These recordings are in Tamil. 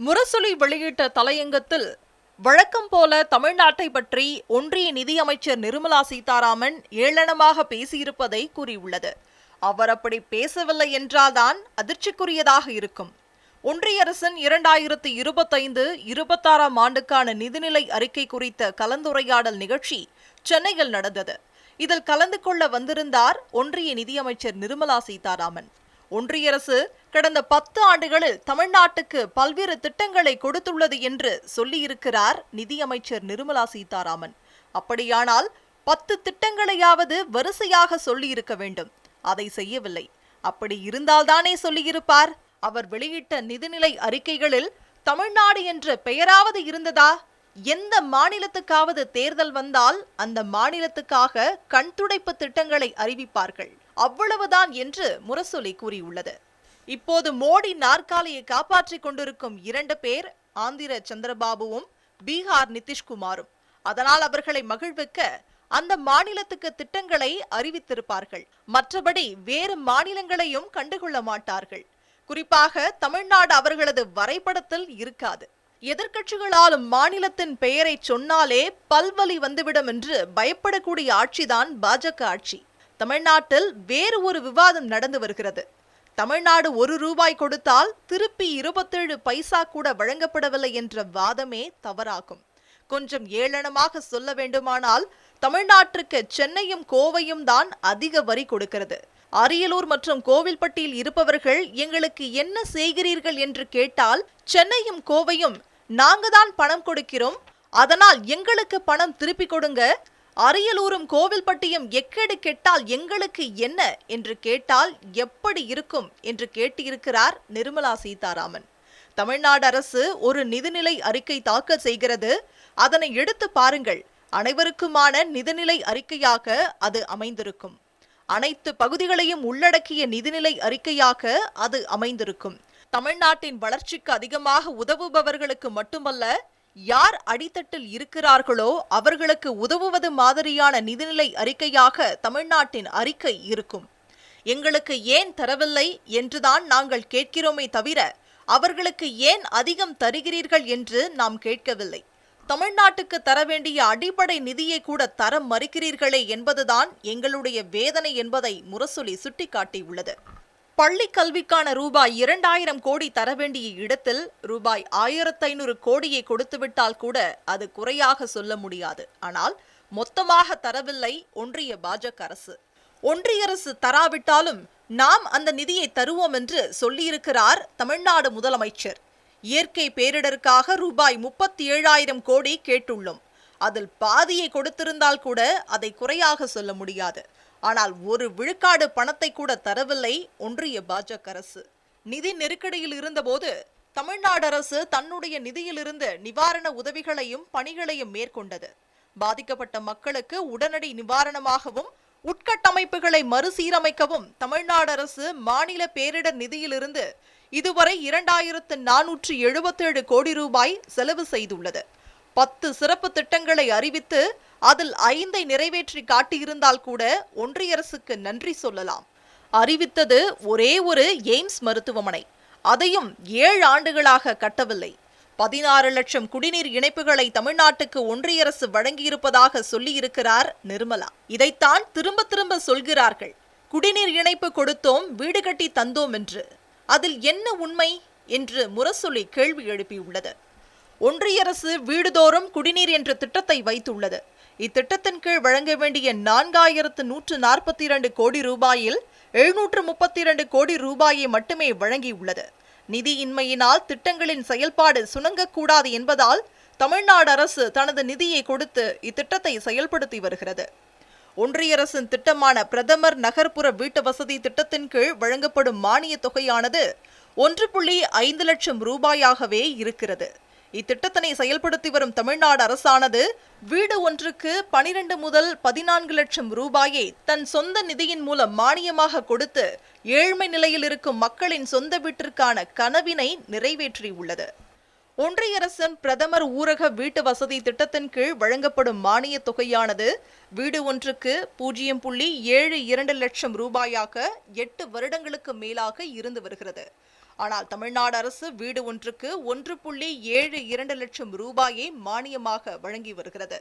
முரசொலி வெளியிட்ட தலையங்கத்தில் வழக்கம் போல தமிழ்நாட்டை பற்றி ஒன்றிய நிதியமைச்சர் நிர்மலா சீதாராமன் ஏளனமாக பேசியிருப்பதை கூறியுள்ளது. அவர் அப்படி பேசவில்லை என்றால்தான் அதிர்ச்சிக்குரியதாக இருக்கும். ஒன்றிய அரசின் இரண்டாயிரத்தி இருபத்தைந்து இருபத்தாறாம் ஆண்டுக்கான நிதிநிலை அறிக்கை குறித்த கலந்துரையாடல் நிகழ்ச்சி சென்னையில் நடந்தது. இதில் கலந்து கொள்ள வந்திருந்தார் ஒன்றிய நிதியமைச்சர் நிர்மலா சீதாராமன். ஒன்றிய அரசு கடந்த பத்து ஆண்டுகளில் தமிழ்நாட்டுக்கு பல்வேறு திட்டங்களை கொடுத்துள்ளது என்று சொல்லியிருக்கிறார் நிதியமைச்சர் நிர்மலா சீதாராமன். அப்படியானால் பத்து திட்டங்களையாவது வரிசையாக சொல்லியிருக்க வேண்டும். அதை செய்யவில்லை. அப்படி இருந்தால்தானே சொல்லியிருப்பார். அவர் வெளியிட்ட நிதிநிலை அறிக்கைகளில் தமிழ்நாடு என்ற பெயராவது இருந்ததா? எந்த மாநிலத்துக்காவது தேர்தல் வந்தால் அந்த மாநிலத்துக்காக கண்துடைப்பு திட்டங்களை அறிவிப்பார்கள். அவ்வளவுதான் என்று முரசொலி கூறியுள்ளது. இப்போது மோடி நாற்காலியை காப்பாற்றிக் கொண்டிருக்கும் இரண்டு பேர் ஆந்திர சந்திரபாபுவும் பீகார் நிதிஷ்குமாரும். அதனால் அவர்களை மகிழ்விக்க அந்த மாநிலத்துக்கு திட்டங்களை அறிவித்திருப்பார்கள். மற்றபடி வேறு மாநிலங்களையும் கண்டுகொள்ள மாட்டார்கள். குறிப்பாக தமிழ்நாடு அவர்களது வரைபடத்தில் இருக்காது. எதிர்க்கட்சிகளாலும் மாநிலத்தின் பெயரை சொன்னாலே பல்வலி வந்துவிடும் என்று பயப்படக்கூடிய ஆட்சிதான் பாஜக ஆட்சி. தமிழ்நாட்டில் வேறு ஒரு விவாதம் நடந்து வருகிறது. தமிழ்நாடு ஒரு ரூபாய் கொடுத்தால் திருப்பி இருபத்தேழு பைசா கூட வழங்கப்படவில்லை என்ற வாதமே தவறாகும். கொஞ்சம் ஏளனமாக சொல்ல வேண்டுமானால் தமிழ்நாட்டிற்கு சென்னையும் கோவையும் தான் அதிக வரி கொடுக்கிறது. அரியலூர் மற்றும் கோவில்பட்டியில் இருப்பவர்கள் எங்களுக்கு என்ன செய்கிறீர்கள் என்று கேட்டால் சென்னையும் கோவையும் நாங்க தான் பணம் கொடுக்கிறோம். அதனால் எங்களுக்கு பணம் திருப்பி கொடுங்க அரியலூரும் கோவில்பட்டியும் எக்கேடு கெட்டால் எங்களுக்கு என்ன? என்று கேட்டால் எப்படி இருக்கும்? என்று கேட்டிருக்கிறார் நிர்மலா சீதாராமன். தமிழ்நாடு அரசு ஒரு நிதிநிலை அறிக்கை தாக்கல் செய்கிறது. அதனை எடுத்து பாருங்கள். அனைவருக்குமான நிதிநிலை அறிக்கையாக அது அமைந்திருக்கும். அனைத்து பகுதிகளையும் உள்ளடக்கிய நிதிநிலை அறிக்கையாக அது அமைந்திருக்கும். தமிழ்நாட்டின் வளர்ச்சிக்கு அதிகமாக உதவுபவர்களுக்கு மட்டுமல்ல யார் அடித்தட்டில் இருக்கிறார்களோ அவர்களுக்கு உதவுவது மாதிரியான நிதிநிலை அறிக்கையாக தமிழ்நாட்டின் அறிக்கை இருக்கும். எங்களுக்கு ஏன் தரவில்லை என்றுதான் நாங்கள் கேட்கிறோமே தவிர அவர்களுக்கு ஏன் அதிகம் தருகிறீர்கள் என்று நாம் கேட்கவில்லை. தமிழ்நாட்டுக்கு தர வேண்டிய அடிப்படை நிதியை கூட தர மறுக்கிறீர்களே என்பதுதான் எங்களுடைய வேதனை என்பதை முரசொலி சுட்டிக்காட்டியுள்ளது. பள்ளி கல்விக்கான ரூபாய் இரண்டாயிரம் கோடி தர வேண்டிய இடத்தில் ரூபாய் ஆயிரத்தி ஐநூறு கோடியை கொடுத்துவிட்டால் கூட அது குறையாக சொல்ல முடியாது. ஆனால் மொத்தமாக தரவில்லை ஒன்றிய பாஜக அரசு. ஒன்றிய அரசு தராவிட்டாலும் நாம் அந்த நிதியை தருவோம் என்று சொல்லியிருக்கிறார் தமிழ்நாடு முதலமைச்சர். இயற்கை பேரிடருக்காக ரூபாய் முப்பத்தி ஏழாயிரம் கோடி கேட்டுள்ளோம். அதில் பாதியை கொடுத்திருந்தால் கூட அதை குறையாக சொல்ல முடியாது. ஆனால் ஒரு விழுக்காடு பணத்தை கூட தரவில்லை ஒன்றிய பாஜக அரசு. நிதி நெருக்கடியில் இருந்தபோது தமிழ்நாடு அரசு தன்னுடைய நிதியிலிருந்து நிவாரண உதவிகளையும் பணிகளையும் மேற்கொண்டது. பாதிக்கப்பட்ட மக்களுக்கு உடனடி நிவாரணமாகவும் உட்கட்டமைப்புகளை மறுசீரமைக்கவும் தமிழ்நாடு அரசு மாநில பேரிடர் நிதியிலிருந்து இதுவரை இரண்டாயிரத்து நானூற்று எழுபத்தேழு கோடி ரூபாய் செலவு செய்துள்ளது. பத்து சிறப்பு திட்டங்களை அறிவித்து அதில் ஐந்தை நிறைவேற்றி காட்டியிருந்தால் கூட ஒன்றிய அரசுக்கு நன்றி சொல்லலாம். அறிவித்தது ஒரே ஒரு எய்ம்ஸ் மருத்துவமனை. அதையும் ஏழு ஆண்டுகளாக கட்டவில்லை. பதினாறு லட்சம் குடிநீர் இணைப்புகளை தமிழ்நாட்டுக்கு ஒன்றிய அரசு வழங்கியிருப்பதாக சொல்லியிருக்கிறார் நிர்மலா. இதைத்தான் திரும்ப திரும்ப சொல்கிறார்கள். குடிநீர் இணைப்பு கொடுத்தோம் வீடு கட்டி தந்தோம் என்று. அதில் என்ன உண்மை? என்று முரசொலி கேள்வி எழுப்பியுள்ளது. ஒன்றிய அரசு வீடுதோறும் குடிநீர் என்ற திட்டத்தை வைத்துள்ளது. இத்திட்டத்தின் கீழ் வழங்க வேண்டிய நான்காயிரத்து நூற்று நாற்பத்தி இரண்டு கோடி ரூபாயில் எழுநூற்று முப்பத்தி இரண்டு கோடி ரூபாயை மட்டுமே வழங்கியுள்ளது. நிதியின்மையினால் திட்டங்களின் செயல்பாடு சுணங்கக்கூடாது என்பதால் தமிழ்நாடு அரசு தனது நிதியை கொடுத்து இத்திட்டத்தை செயல்படுத்தி வருகிறது. ஒன்றிய அரசின் திட்டமான பிரதமர் நகர்ப்புற வீட்டு வசதி திட்டத்தின் கீழ் வழங்கப்படும் மானிய தொகையானது ஒன்று புள்ளி ஐந்து லட்சம் ரூபாயாகவே இருக்கிறது. இத்திட்டத்தினை செயல்படுத்தி வரும் தமிழ்நாடு அரசானது வீடு ஒன்றுக்கு பனிரெண்டு முதல் பதினான்கு லட்சம் ரூபாயை தன் சொந்த நிதியின் மூலம் மானியமாக கொடுத்து ஏழ்மை நிலையில் இருக்கும் மக்களின் சொந்த வீட்டிற்கான கனவினை நிறைவேற்றியுள்ளது. ஒன்றிய அரசின் பிரதமர் ஊரக வீட்டு வசதி திட்டத்தின் கீழ் வழங்கப்படும் மானியத் தொகையானது வீடு ஒன்றுக்கு பூஜ்ஜியம் புள்ளி ஏழு இரண்டு லட்சம் ரூபாயாக எட்டு வருடங்களுக்கு மேலாக இருந்து வருகிறது. ஆனால் தமிழ்நாடு அரசு வீடு ஒன்றுக்கு ஒன்று புள்ளி ஏழு இரண்டு லட்சம் ரூபாயை மானியமாக வழங்கி வருகிறது.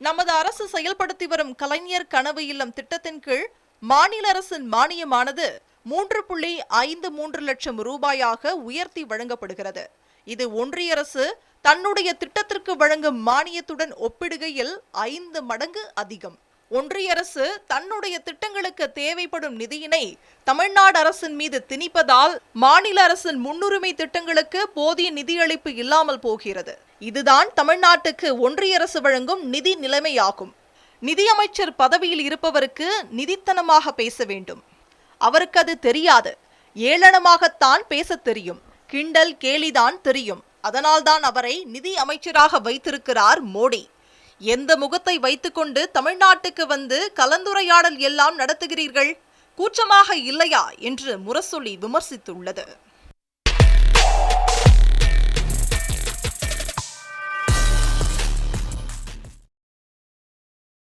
நமது அரசு செயல்படுத்தி வரும் கலைஞர் கனவு இல்லம் திட்டத்தின் கீழ் மாநில அரசின் மானியமானது மூன்று புள்ளி ஐந்து மூன்று லட்சம் ரூபாயாக உயர்த்தி வழங்கப்படுகிறது. இது ஒன்றிய அரசு தன்னுடைய திட்டத்திற்கு வழங்கும் மானியத்துடன் ஒப்பிடுகையில் ஐந்து மடங்கு அதிகம். ஒன்றிய அரசு தன்னுடைய திட்டங்களுக்கு தேவைப்படும் நிதியினை தமிழ்நாடு அரசின் மீது திணிப்பதால் மாநில அரசின் முன்னுரிமை திட்டங்களுக்கு போதிய நிதியளிப்பு இல்லாமல் போகிறது. இதுதான் தமிழ்நாட்டுக்கு ஒன்றிய அரசு வழங்கும் நிதி நிலைமையாகும். நிதியமைச்சர் பதவியில் இருப்பவருக்கு நிதித்தனமாக பேச வேண்டும். அவருக்கு அது தெரியாது. ஏளனமாகத்தான் பேசத் தெரியும். கிண்டல் கேலிதான் தெரியும். அதனால்தான் அவரை நிதி அமைச்சராக வைத்திருக்கிறார் மோடி. எந்த முகத்தை வைத்துக்கொண்டு தமிழ்நாட்டுக்கு வந்து கலந்துரையாடல் எல்லாம் நடத்துகிறீர்கள்? கூச்சமாக இல்லையா? என்று முரசொலி விமர்சித்துள்ளது.